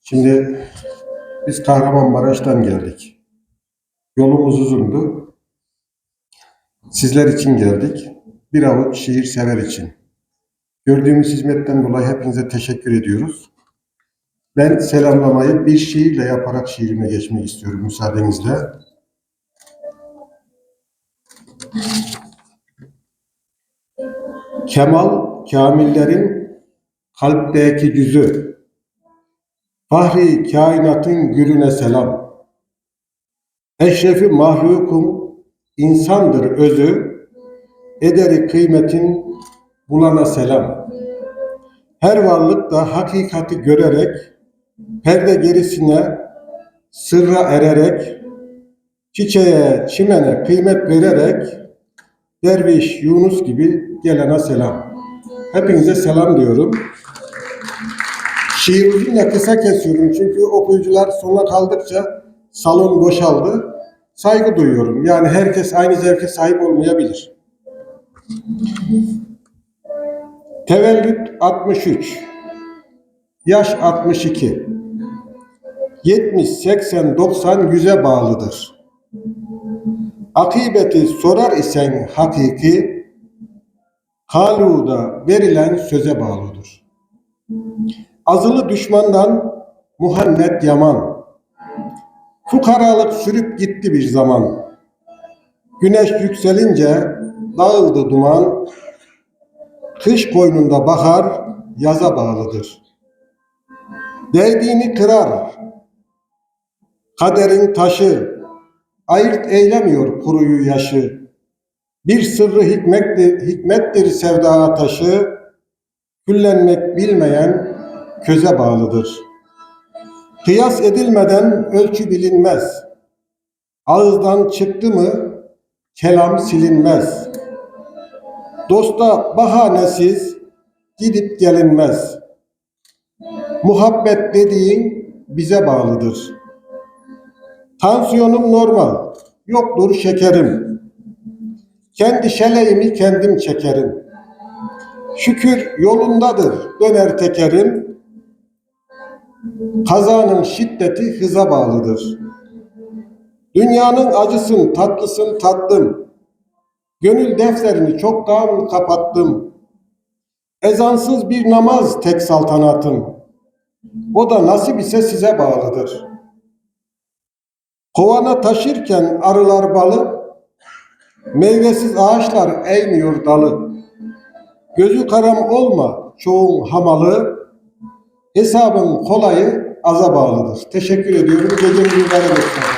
Şimdi biz Kahramanmaraş'tan geldik. Yolumuz uzundu. Sizler için geldik. Bir avuç şiir sever için. Gördüğümüz hizmetten dolayı hepinize teşekkür ediyoruz. Ben selamlamayı bir şiirle yaparak şiirime geçmek istiyorum müsaadenizle. Kemal, kamillerin kalpteki cüzü. Fahri kainatın gülüne selam. Eşrefi mahlukun insandır özü. Ederi kıymetin bulana selam. Her varlık da hakikati görerek, perde gerisine sırra ererek, çiçeğe, çimene kıymet vererek, derviş Yunus gibi gelene selam. Hepinize selam diyorum. Şiir uzun kısa kesiyorum çünkü okuyucular sona kaldıkça salon boşaldı. Saygı duyuyorum. Yani herkes aynı zevke sahip olmayabilir. Tevellüt 63. Yaş 62. 70, 80, 90, 100'e bağlıdır. Akibeti sorar isen hakiki, haluda verilen söze bağlıdır. Azılı düşmandan Muhammed Yaman. Fukaralık sürüp gitti bir zaman. Güneş yükselince dağıldı duman. Kış koynunda bahar yaza bağlıdır. Değdiğini kırar. Kaderin taşı ayırt eylemiyor kuruyu yaşı. Bir sırrı hikmettir, hikmettir sevda taşı. Küllenmek bilmeyen köze bağlıdır. Kıyas edilmeden ölçü bilinmez. Ağızdan çıktı mı kelam silinmez. Dosta bahanesiz gidip gelinmez. Muhabbet dediğin bize bağlıdır. Tansiyonum normal, yoktur şekerim. Kendi şeleğimi kendim çekerim. Şükür yolundadır döner tekerim. Kazanın şiddeti hıza bağlıdır. Dünyanın acısın tatlısın tattım. Gönül defterini çoktan kapattım. Ezansız bir namaz tek saltanatım. O da nasip ise size bağlıdır. Kovana taşırken arılar balı, meyvesiz ağaçlar eğmiyor dalı. Gözü karam olma çoğun hamalı, hesabın kolayı aza bağlıdır. Teşekkür ediyorum. Geceniz mübarek olsun.